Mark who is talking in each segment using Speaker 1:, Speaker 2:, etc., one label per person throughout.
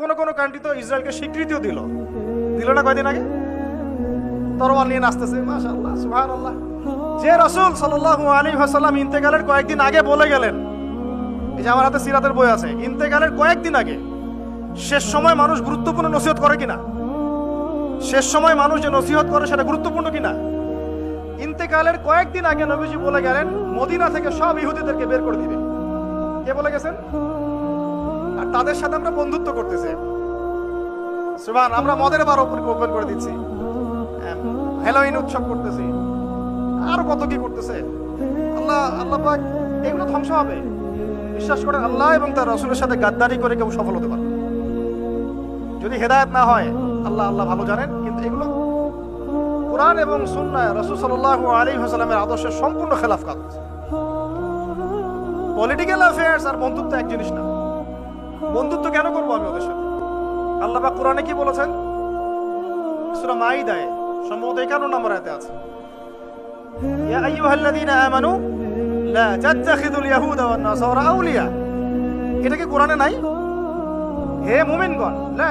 Speaker 1: কোন কোন কান্ট্রি তো ইসরায়েলকে স্বীকৃতিও দিল। দিল না কয়দিন আগে? তরোয়াল নিয়ে নাচতেছে, মাশাআল্লাহ, সুবহানাল্লাহ। যে রাসূল সাল্লাল্লাহু আলাইহি ওয়াসাল্লাম ইন্তেকালের কয়েকদিন আগে বলে গেলেন, এই যে আমার হাতে সিরাতের বই আছে, ইন্তেকালের কয়েকদিন আগে, শেষ সময় মানুষ গুরুত্বপূর্ণ নসিহত করে কিনা? শেষ সময় মানুষ যে নসিহত করে সেটা গুরুত্বপূর্ণ কিনা? ইন্তেকালের কয়েকদিন আগে নবীজি বলে গেলেন, মদিনা থেকে সব ইহুদিদেরকে বের করে দিবে। কে বলে গেছেন? আর তাদের সাথে আমরা বন্ধুত্ব করতেছি। সুবান আমরা মদের বার ওপেন করে দিচ্ছি। হ্যালোইন উৎসব করতেছি। আর কত কি করতেছে? আল্লাহ আল্লাহ এগুলো ধ্বংস হবে। বিশ্বাস করেন, আল্লাহ এবং তার রসুলের সাথে গাদ্দারি করে কেউ সফল হতে পারে যদি হেদায়েত না হয়, আল্লাহ আল্লাহ ভালো জানেন, কিন্তু এগুলো কোরআন এবং সুন্নায় রসুল সাল্লাহ আলী হাসালামের আদর্শের সম্পূর্ণ খেলাফ কাজ পলিটিক্যাল অ্যাফেয়ার্স আর বন্ধুত্ব এক জিনিস না। বন্ধুত্ব কেন করব আমি ওদের সাথে? আল্লাহ পাক কোরআনে কি বলেছেন? সূরা মাইদায় সম্ভবত 51 নম্বর আয়াতে আছে। এটা কি নাই? হে লা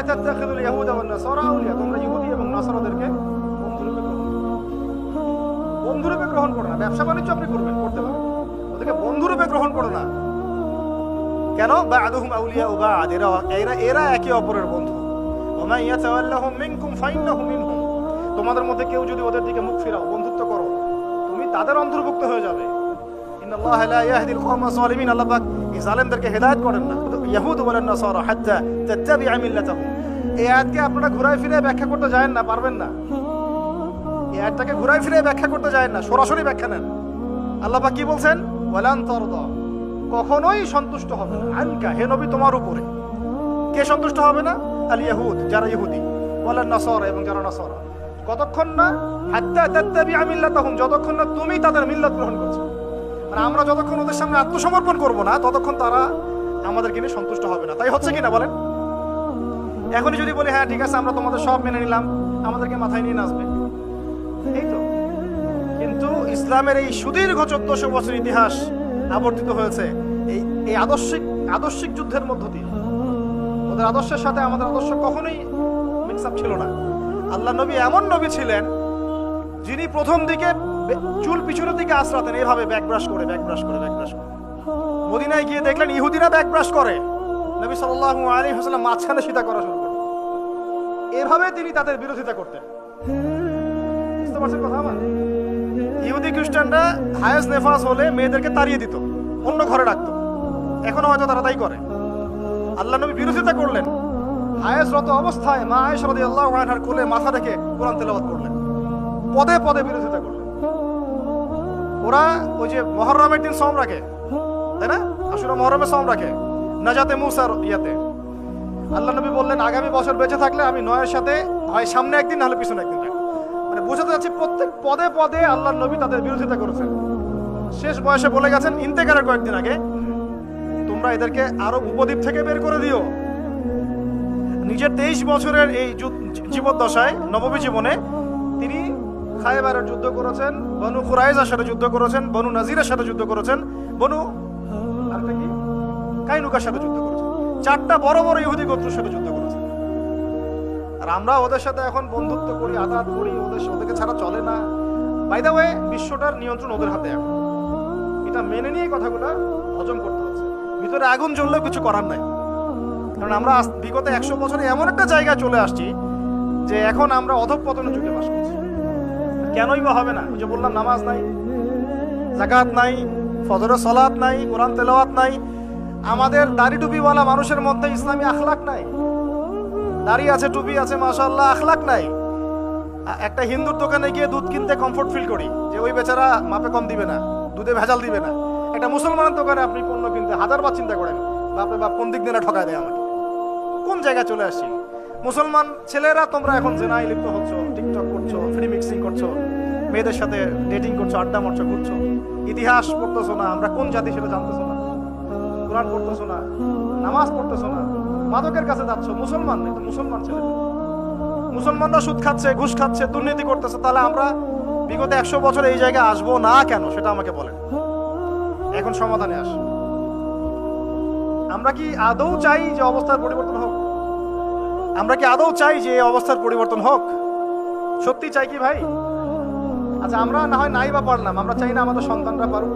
Speaker 1: তোমরা বন্ধুরূপে গ্রহণ বন্ধুরূপে গ্রহণ করো না ব্যবসা বাণিজ্য আপনি করবেন, করতে পারেন ওদেরকে বন্ধুরূপে গ্রহণ করো না। কেন? বা'দুহুম আউলিয়া বা'দ। এরা এরা এরা একে অপরের বন্ধু। ওমা ইয়াতাওয়াল্লাহুম মিনকুম ফাইন্নাহু মিনহুম। তোমাদের মধ্যে কেউ যদি ওদের দিকে মুখ ফিরাও, বন্ধুত্ব করো, তুমি তাদের অন্তর্ভুক্ত হয়ে যাবে। ইন্নাল্লাহা লা ইয়াহদিল কওমা যালিমিন আল্লাহ পাক এই জালেমদেরকে হেদায়েত করেন না। ইহুদ ওয়ালান নাসারা হাত্তা তাত্তাবিআ মিল্লাতাহুম। এই আয়াতকে আপনারা ঘুরায় ফিরে ব্যাখ্যা করতে যায় না, পারবেন না। এই আয়াতটাকে ঘুরায় ফিরে ব্যাখ্যা করতে যায় না, সরাসরি ব্যাখ্যা নেন। আল্লাহ পাক কি বলছেন? ওয়ালান তারদা। কখনোই সন্তুষ্ট হবে না। আনকা, হে নবী, তোমার উপরে। কে সন্তুষ্ট হবে না? আল ইয়াহুদ, যারা ইহুদি। ওয়ালান নাসারা এবং যারা নাসারা। কতক্ষণ না হাত্তা তাত্তাবি আমিল্লাতাহুম যতক্ষণ না তুমি তাদের মিল্লাত গ্রহণ করছ। আর আমরা যতক্ষণ ওদের সামনে আত্মসমর্পণ করব না, ততক্ষণ তারা আমাদেরকে নিয়ে সন্তুষ্ট হবে না। তাই হচ্ছে কিনা বলেন? এখনই যদি বলি হ্যাঁ ঠিক আছে, আমরা তোমাদের সব মেনে নিলাম, আমাদেরকে মাথায় নিয়ে নাচবে। এই তো। কিন্তু ইসলামের এই সুদীর্ঘ চোদ্দশো বছর ইতিহাস আবর্তিত হয়েছে। এই এই আদর্শিক আদর্শিক যুদ্ধের মধ্য দিয়ে। ওদের আদর্শের সাথে আমাদের আদর্শ কখনোই মিক্স আপ ছিল না। আল্লাহ নবী এমন নবী ছিলেন, যিনি প্রথম দিকে চুল পিছনের দিকে আশ্রাতেন। এভাবে ব্যাক ব্রাশ করে ব্যাক ব্রাশ করে ব্যাক ব্রাশ করে। মদিনায় গিয়ে দেখলেন ইহুদিরা ব্যাক ব্রাশ করে। নবী সাল্লাল্লাহু আলাইহি ওয়াসাল্লাম মাঝখানে সীতা করা শুরু করলেন। এভাবে তিনি তাদের বিরোধিতা করতেন। বুঝতে পারছেন কথা আমার? ইহুদি খ্রিস্টানরা হায়াস নেফাস হলে মেয়েদেরকে তাড়িয়ে দিত, অন্য ঘরে রাখতো। এখনও হয়তো তারা তাই করে। আল্লাহ নবী বিরোধিতা করলেন। হায়াসরত অবস্থায় মা আয়েশা রাদিয়াল্লাহু আনহার কোলে মাথা রেখে কোরআন তেলাওয়াত করলেন। পদে পদে বিরোধিতা করলেন। ওরা ওই যে মহরমের দিন সম রাখে, তাই না? আসলে মহরমের সম রাখে, নাজাতে মুসার ইয়াতে। আল্লাহ নবী বললেন, আগামী বছর বেঁচে থাকলে আমি নয়ের সাথে হয় সামনে একদিন, নাহলে পিছনে একদিন। বোঝাতে যাচ্ছে প্রত্যেক পদে পদে আল্লাহ নবী তাদের বিরোধিতা করেছেন। শেষ বয়সে বলে গেছেন ইন্তেকারের কয়েকদিন আগে তোমরা এদেরকে আরব উপদ্বীপ থেকে বের করে দিও। নিজের তেইশ বছরের এই জীবদ্দশায়, নবমী জীবনে তিনি খায়বারের যুদ্ধ করেছেন, বনু কুরাইজার সাথে যুদ্ধ করেছেন, বনু নাজিরের সাথে যুদ্ধ করেছেন, বনু আরেকটা কি? কাইনুকার সাথে যুদ্ধ করেছেন। চারটা বড় বড় ইহুদি গোত্রের সাথে যুদ্ধ আর আমরা ওদের সাথে এখন বন্ধুত্ব করি আঘাত করি, ওদের ওদেরকে ছাড়া চলে না। বাই দা ওয়ে বিশ্বটার নিয়ন্ত্রণ ওদের হাতে এখন। এটা মেনে নিয়ে কথাগুলো হজম করতে হচ্ছে। ভিতরে আগুন জ্বললেও কিছু করার নাই। কারণ আমরা বিগত একশো বছরে এমন একটা জায়গায় চলে আসছি যে এখন আমরা অধঃপতনের যুগে বাস করছি। কেনই বা হবে না? যে বললাম, নামাজ নাই জাকাত নাই ফজরের সলাৎ নাই, কোরআন তেলাওয়াত নাই। আমাদের দাড়ি টুপিওয়ালা মানুষের মধ্যে ইসলামী আখলাক নাই। দাড়ি আছে, টুপি আছে, মাশাআল্লাহ আখলাক নাই। একটা হিন্দুর দোকানে গিয়ে দুধ কিনতে কমফোর্ট ফিল করি, যে ওই বেচারা মাপে কম দিবে না, দুধে ভেজাল দিবে না। একটা মুসলমানের দোকানে আপনি পণ্য কিনতে হাজার বার চিন্তা করেন, বাপরে বাপ, কোন দিক দিয়ে ঠকায় দেয় আমাকে? কোন জায়গায় চলে আসছি মুসলমান ছেলেরা, তোমরা এখন জেনায় লিপ্ত হচ্ছ, টিকটক করছ ফ্রি মিক্সিং করছ, মেয়েদের সাথে ডেটিং করছ, আড্ডা মারছো, ঘুরছো। ইতিহাস পড়তেছো না, আমরা কোন জাতি সেটা জানতেছো না? কোরআন পড়তেছো না? নামাজ পড়তেছো না? মাদকের কাছে যাচ্ছ, মুসলমান মুসলমান ছেলে মুসলমানরা সুদ খাচ্ছে, ঘুষ খাচ্ছে, দুর্নীতি করতেছে, তাহলে আমরা বিগত একশো বছর এই জায়গায় আসব না কেন? সেটা আমাকে বলেন। এখন সমাধানে আস। আমরা কি আদৌ চাই যে অবস্থার পরিবর্তন হোক? আমরা কি আদৌ চাই যে অবস্থার পরিবর্তন হোক? সত্যি চাই কি ভাই? আচ্ছা আমরা না হয় নাই বা পারলাম, আমরা চাই না আমাদের সন্তানরা পারুক।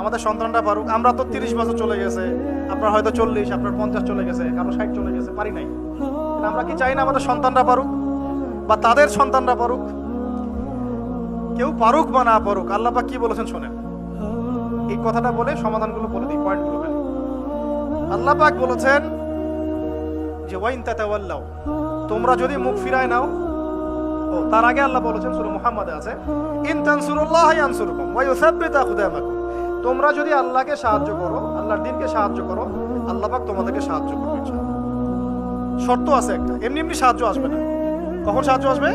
Speaker 1: আমাদের সন্তানরা পারুক। আমরা তো তিরিশ বছর চলে গেছে। আপনার হয়তো চল্লিশ, আপনার পঞ্চাশ চলে গেছে, কারও ষাট চলে গেছে, পারি নাই। আমরা কি চাই না আমাদের সন্তানরা পারুক? বা তাদের সন্তানরা পারুক? কেউ পারুক বা না পারুক, আল্লাহ পাক কি বলেছেন শোনেন। এই কথাটা বলে সমাধানগুলো বলে দিই, পয়েন্টগুলো বলে আল্লাহ পাক বলেছেন যে, ওয়াইন তাতাওয়াল্লাও তোমরা যদি মুখ ফিরায় নাও, ও, তার আগে আল্লাহ বলেছেন সূরা মুহাম্মাদে আছে, ইন তানসুরুল্লাহ ইয়ানসুরকুম ওয়া ইউসাব্বিত আকদামাকুম তোমরা যদি আল্লাহকে সাহায্য করো, আল্লাহর দিনকে সাহায্য করো, আল্লাহ পাক তোমাদেরকে সাহায্য করবে শর্ত আছে একটা। এমনি এমনি সাহায্য আসবে না। কখন সাহায্য আসবে?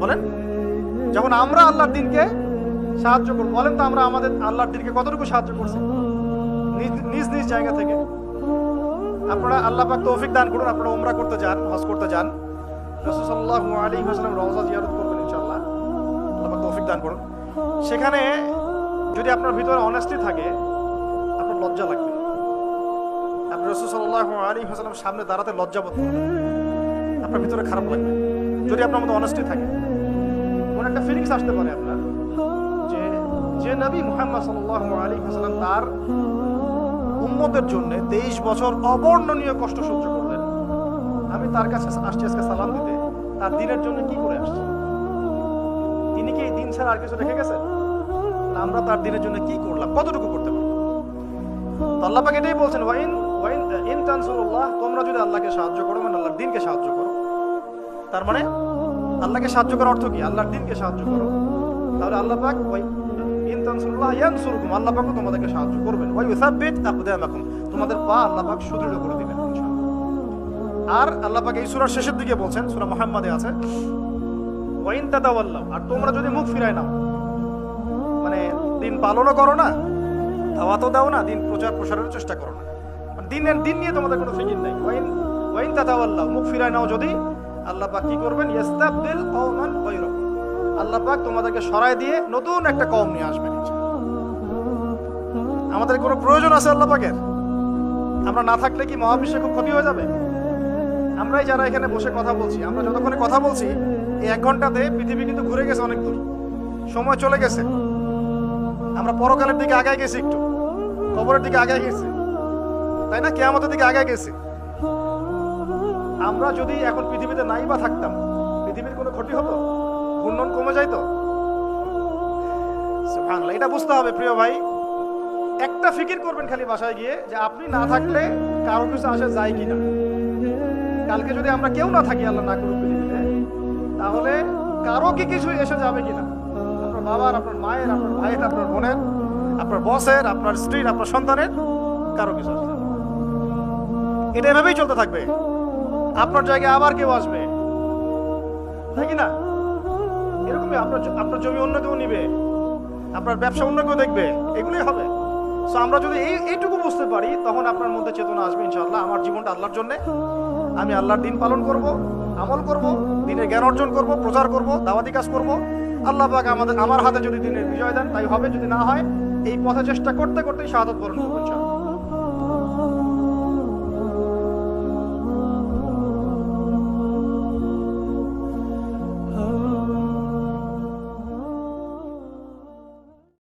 Speaker 1: বলেন। যখন আমরা আল্লাহর দিনকে সাহায্য করব, বলেন তো আমরা আমাদের আল্লাহর দিনকে কতটুকু সাহায্য করছি? নিজ নিজ জায়গা থেকে। আপনারা আল্লাহ পাক তৌফিক দান করুন, আপনারা উমরা করতে যান, হজ করতে যান। রাসূল সাল্লাল্লাহু আলাইহি ওয়াসাল্লাম রওজা জিয়ারত করবেন, ইনশাআল্লাহ। আল্লাহ পাক তৌফিক দান করুন। সেখানে যদি আপনার ভিতরে অনেস্টি থাকে, আপনার লজ্জা লাগবে। আপনি রাসূল সাল্লাল্লাহু আলাইহি ওয়াসাল্লাম সামনে দাঁড়াতে লজ্জা বোধ আপনার ভিতরে খারাপ লাগবে। যদি আপনার মধ্যে অনেস্টি থাকে মনে একটা ফিলিংস আসতে পারে আপনার, যে যে নবী মুহাম্মদ সাল্লাল্লাহু আলাইহি ওয়াসাল্লাম তার উম্মতের জন্য তেইশ বছর অবর্ণনীয় কষ্ট সহ্য করলেন। আমি তার কাছে আসছি আজকে সালাম দিতে। তার দিনের জন্য কি করে আসছি? তিনি কি এই দিন ছাড়া আর কিছু রেখে গেছেন? না আমরা তার দিনের জন্য কি করলাম? কতটুকু করতে পারলাম তো এটাই বলছেন, ওয়াইন ওয়াইন, ইন তানসুরুল্লাহ, তোমরা যদি আল্লাহকে সাহায্য করো মানে আল্লাহর দিনকে সাহায্য করো। তার মানে আল্লাহকে সাহায্য করার অর্থ কি? আল্লাহর দিনকে সাহায্য করো। তাহলে আল্লাহ পাক ওই ইন তানসুরুল্লাহ ইয়ানসুরকুম আল্লাহ পাক তোমাদেরকে সাহায্য করবেন। ওয়াই ইউসাব্বিত আকদামাকুম তোমাদের পা আল্লাহ পাক সুদৃঢ় করে দিবেন আর আল্লাহ পাক এই সূরার শেষের দিকে বলছেন, সূরা মুহাম্মাদে আছে, ওয়াইন তাতাওয়াল্লাহ আর তোমরা যদি মুখ ফিরায় নাও মানে দিন পালনও করো না, দাওয়াতও দাও না, দিন প্রচার প্রসারের চেষ্টা করো না। মানে দিনের দিন নিয়ে তোমাদের কোনো ফিকির নাই। ওয়াইন ওয়াইন তাতাওয়াল্লাহ মুখ ফিরায় নাও যদি। আল্লাহ পাক কি করবেন? ইস্তাবদিল কওমান গায়রাকুম আল্লাহ পাক তোমাদেরকে সরায় দিয়ে নতুন একটা কওম নিয়ে আসবেন। আমাদের কোনো প্রয়োজন আছে আল্লাহ পাকের? আমরা না থাকলে কি মহাবিশ্বে খুব ক্ষতি হয়ে যাবে? আমরাই যারা এখানে বসে কথা বলছি, আমরা যতক্ষণে কথা বলছি, এই এক ঘন্টাতে পৃথিবী কিন্তু ঘুরে গেছে অনেক দূর। সময় চলে গেছে। আমরা পরকালের দিকে আগায় গেছি একটু। কবরের দিকে আগায় গেছি। তাই না? কেয়ামতের দিকে আগায় গেছি। আমরা যদি এখন পৃথিবীতে নাই বা থাকতাম, পৃথিবীর কোনো ক্ষতি হতো? ঘূর্ণন কমে যাইতো? এটা বুঝতে হবে প্রিয় ভাই। একটা ফিকির করবেন খালি বাসায় গিয়ে যে আপনি না থাকলে কারও কিছু আসে যায় কিনা। কালকে যদি আমরা কেউ না থাকি, আল্লাহ না করুক পৃথিবীতে, তাহলে কারও কি কিছু এসে যাবে কিনা? বাবার, আপনার মায়ের, আপনার ভাইয়ের, আপনার বোনের, আপনার বসের, আপনার স্ত্রীর, আপনার সন্তানের, কারও কিছু এটা এভাবেই চলতে থাকবে। আপনার জায়গায় আবার কেউ আসবে। তাই না? এরকমই আপনার আপনার জমি অন্য কেউ নিবে, আপনার ব্যবসা অন্য কেউ দেখবে, এগুলোই হবে। সো আমরা যদি এই এইটুকু বুঝতে পারি, তখন আপনার মধ্যে চেতনা আসবে, ইনশাআল্লাহ। আমার জীবনটা আল্লাহর জন্য। আমি আল্লাহর দিন পালন করব, আমল করব, দিনের জ্ঞান অর্জন করব, প্রচার করব, দাওয়াতি কাজ করব। আল্লাহ পাক আমাদের আমার হাতে যদি দিনের বিজয় দেন, তাই হবে। যদি না হয়, এই পথে চেষ্টা করতে করতেই শাহাদত বরণ করব, ইনশাআল্লাহ।